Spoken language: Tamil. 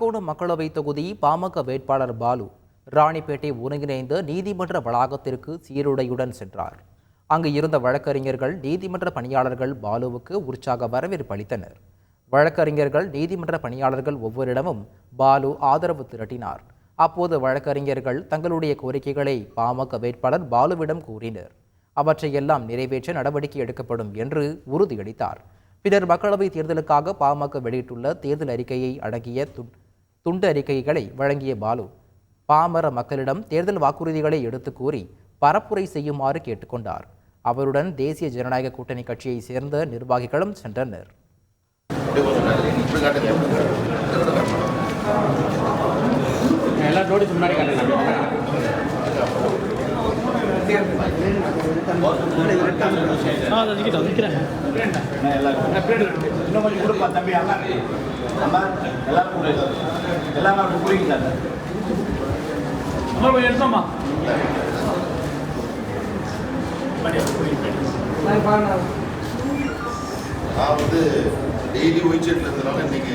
கோணம் மக்களவை தொகுதி பாமக வேட்பாளர் பாலு. ராணிப்பேட்டை ஒருங்கிணைந்த நீதிமன்ற வளாகத்திற்கு சீருடையுடன் சென்றார். அங்கு இருந்த வழக்கறிஞர்கள் நீதிமன்ற பணியாளர்கள் பாலுவுக்கு உற்சாக வரவேற்பு அளித்தனர். வழக்கறிஞர்கள் நீதிமன்ற பணியாளர்கள் ஒவ்வொருடமும் பாலு ஆதரவு திரட்டினார். அப்போது வழக்கறிஞர்கள் தங்களுடைய கோரிக்கைகளை பாமக வேட்பாளர் பாலுவிடம் கூறினர். அவற்றையெல்லாம் நிறைவேற்ற நடவடிக்கை எடுக்கப்படும் என்று உறுதியளித்தார். பின்னர் மக்களவைத் தேர்தலுக்காக பாமக வெளியிட்டுள்ள தேர்தல் அறிக்கையை அடங்கிய துட் துண்டு அறிக்கைகளை வழங்கிய பாலு பாமர மக்களிடம் தேர்தல் வாக்குறுதிகளை எடுத்து கூறி பரப்புரை செய்யுமாறு கேட்டுக்கொண்டார். அவருடன் தேசிய ஜனநாயக கூட்டணி கட்சியைச் சேர்ந்த நிர்வாகிகளும் சென்றனர். எல்லாம் நோட்டீஸ் முன்னாடி இன்னும் கொஞ்சம் கொடுப்பா தம்பி அண்ணா அம்மா எல்லாரும் எல்லாமே அப்படி புரியுங்க அம்மா போய் எடுத்தோம்மா நான் வந்து டெய்லி ஒயிட் இருந்ததுனால இன்னைக்கு